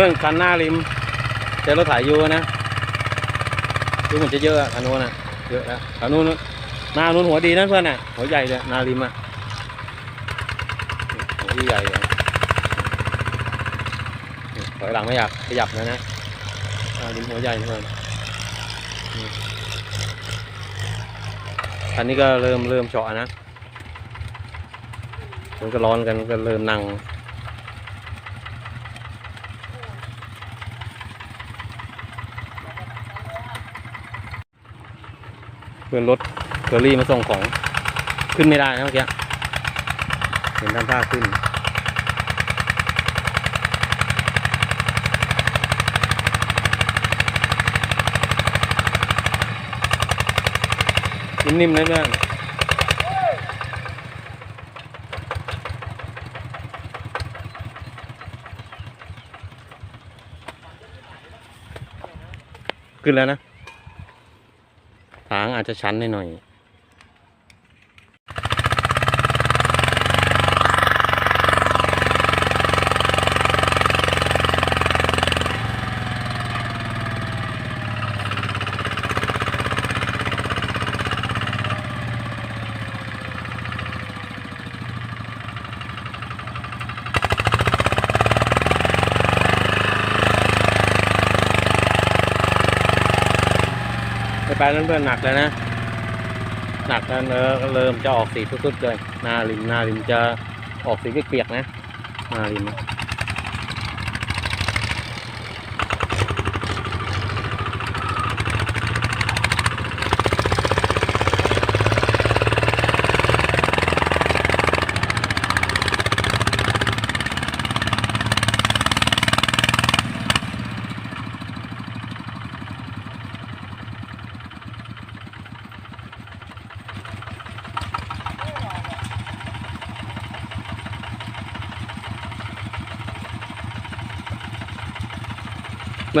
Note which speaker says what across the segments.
Speaker 1: พื่อนคันหน้าริมเจอรถถ่ายอยู่นะดูเหมันจะเยอะอะคันนู้นนะเยอะแล้วคันนู้นหน้านู้นหัวดีนะเพื่อนน่ะหัวใหญ่เลยหนาริมอะหัวใหญ่เลยถอยหลังไม่อยากขยับนะนะหนาริมหัวใหญ่เพื่อนคันนี้ก็เริ่มเริ่มเฉาะนะมันก็ร้อนกันก็เริ่มนั่ง เพื่อนรถเคอรี่มาส่งของขึ้นไม่ได้นะเมื่อกี้เห็นทำท่าขึ้นนิ่มๆเลยเพื่อนขึ้นแล้วนะ อาจจะชันหน่อย ไปเพื่อนหนักแล้วนะ หนักแล้วเนื้อเริ่มจะออกสีสุดๆเลยหน้าริมหน้าริมจะออกสีเปียกๆนะหน้าริมเ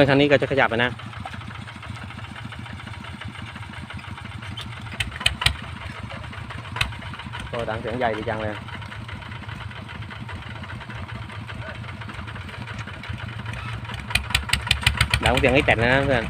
Speaker 1: มื่อคันนี้ก็จะขยับไปนะโอ้ดังเสียงใหญ่ดีจังเลยดังเสียงให้แตกนะเพื่อน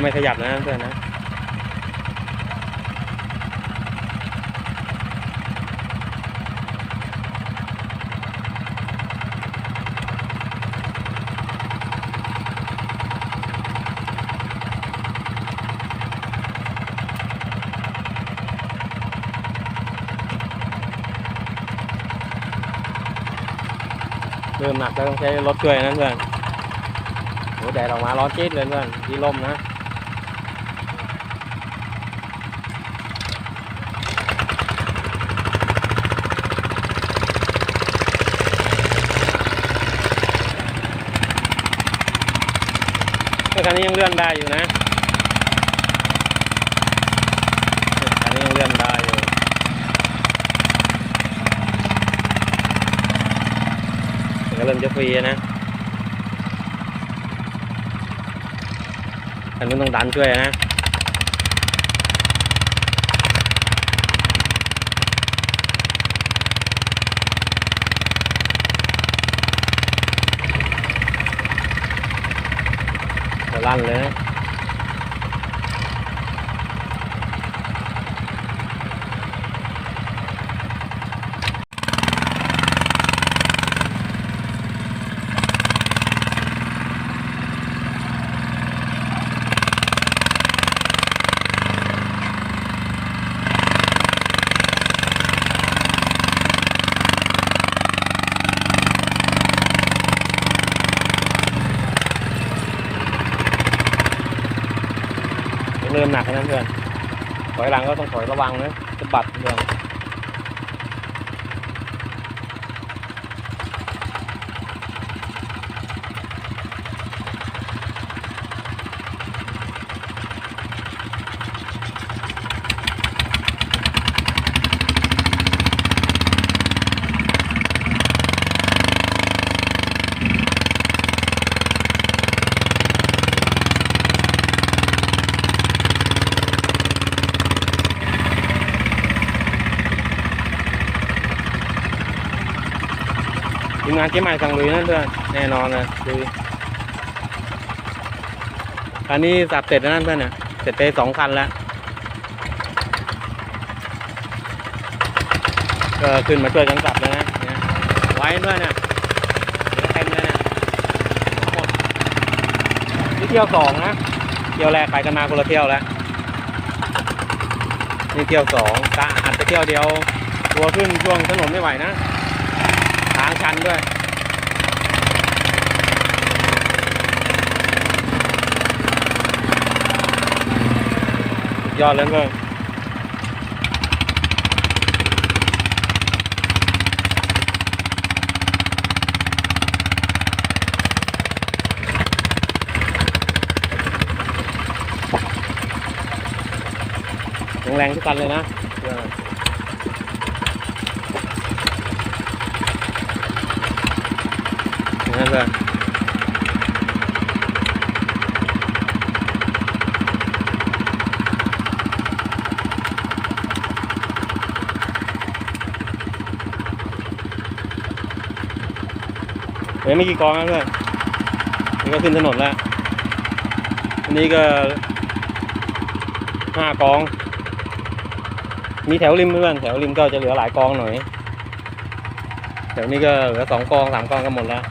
Speaker 1: จะไม่ขยับนะเพื่อนนะเริ่มหนักแล้วต้องใช้รถช่วยนะเพื่อนโหแดดออกมาร้อนจี๊ดเลยเพื่อนที่ร่มนะ คันนี้ยังเลื่อนได้อยู่นะคันนี้ยังเลื่อนได้อยู่ก็เริ่มจะฟรีนะคันนี้ต้องดันช่วยนะ ลั่นเลย หนักแล้นะเพื่อนถอยหลังก็ต้องถอยระวังนะจะบัดเพื่อน ทีมงานเจ๊ใหม่สั่งลุยนั่นเพื่อนแน่นอนเลยลุยคันนี้สับเสร็จแล้วนั่นเพื่อนเนี่ยเสร็จไปสองคันแล้วก็ขึ้นมาช่วยกันสับแล้วนะเนี่ยไว้เพื่อนเนี่ยเต็มเลยเนี่ยหมดนี่เที่ยวสองนะเที่ยวแรกไปกันมาคนละเที่ยวแล้วนี่เที่ยวสองกะอัดไปเที่ยวเดียวตัวขึ้นช่วงถนนไม่ไหวนะ ชันด้วย ยอดเลยเพื่อนแรงทุกคันเลยนะ เออนั่นเพื่อนเฮ้ยไม่กี่กองนะเพื่อนนี่ก็ขึ้นถนนแล้ว อันนี้ก็ห้ากอง มีแถวริมเพื่อนแถวริมก็จะเหลือหลายกองหน่อยแถวนี้ก็เหลือสองกองสามกองก็หมดแล้ว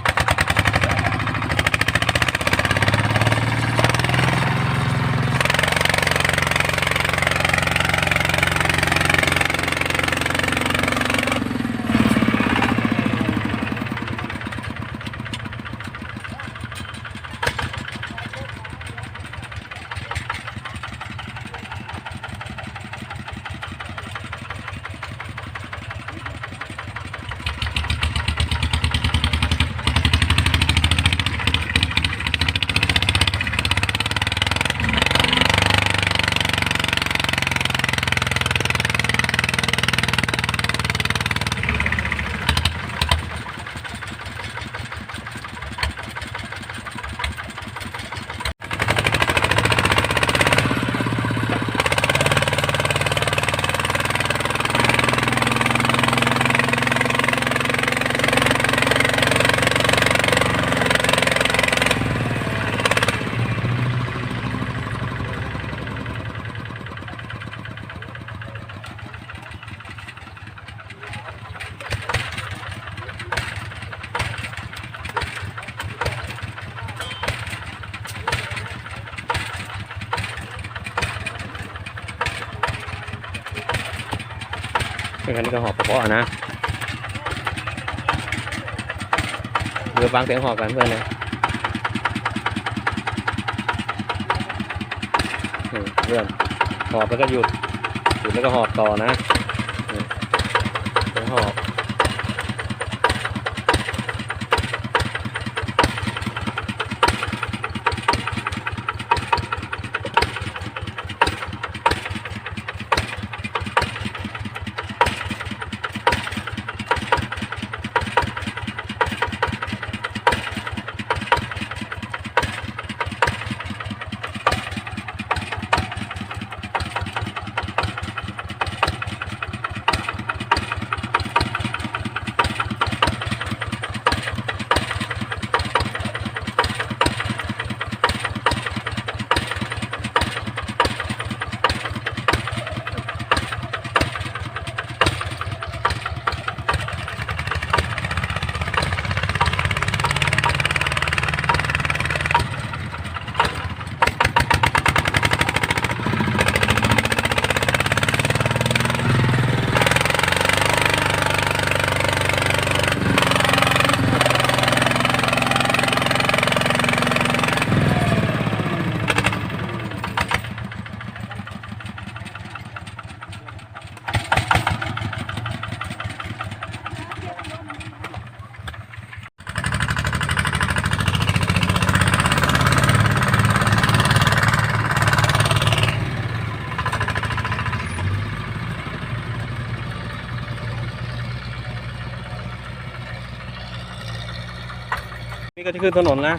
Speaker 1: เป็นคันนี้ก็หอบกระเพาะนะเรือฟังเสียงหอบกันเพื่อนเลยนี่เพื่อนหอบแล้วก็หยุดหยุดแล้วก็หอบต่อนะหอบ ก็จะขึ้นถนนนะ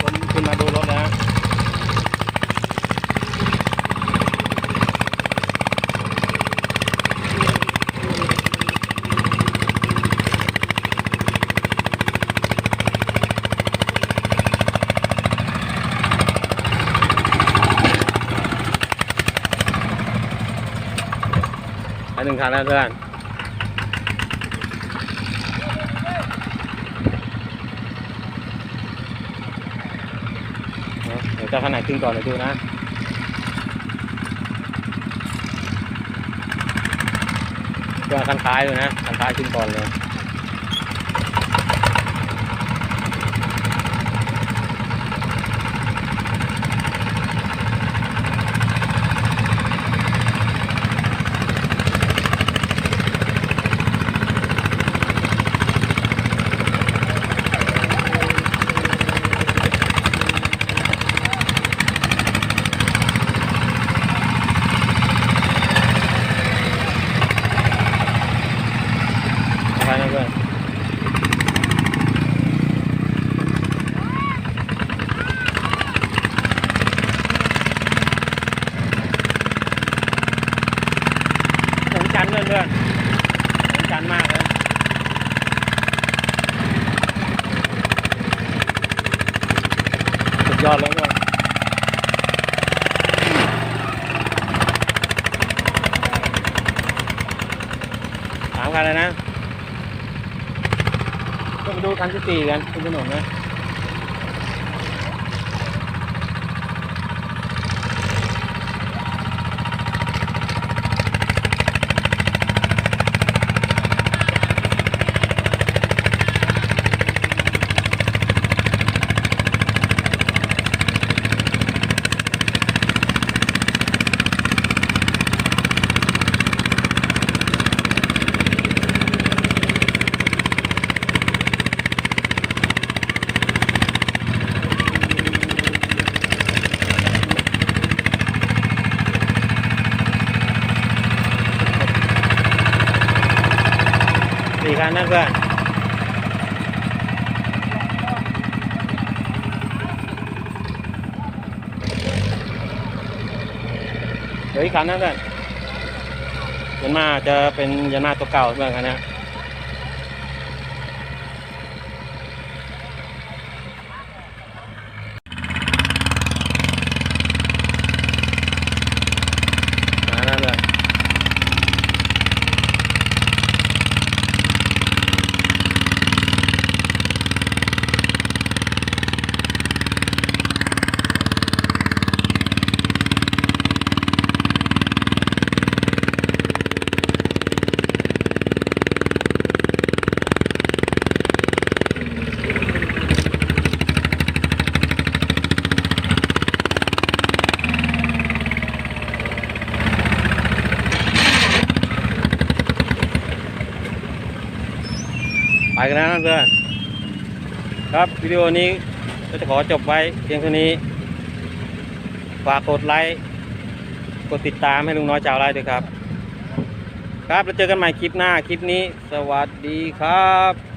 Speaker 1: คนขึ้นมาดูรถแล้วนะไปหนึ่งคันแล้วเพื่อน เนอะเดี๋ยว จะขนาดขึ้นก่อนเดี๋ยวดูนะเพื่อคันท้ายเลยนะคันท้ายขึ้นก่อนเลยไปนะเพื่อนหงจันทร์ เพื่อนเพื่อนหงจันมากเลยสุดยอดเลยเพื่อนสามคันเลยนะก็ไปดูคันที่สี่กันคุณถนนนะ กันนะเพื่อนเดี๋ยวอีกคันนะเพื่อนยันมาจะเป็นยันมาตัวเก่าเพื่อนคันนี้ ไปกันแล้วนะเพื่อนครับวิดีโอนี้ก็จะขอจบไว้เพียงเท่านี้ ฝากกดไลค์กดติดตามให้ลุงน้อยชาวไร่ด้วยครับ ครับแล้วเจอกันใหม่คลิปหน้าคลิปนี้ สวัสดีครับ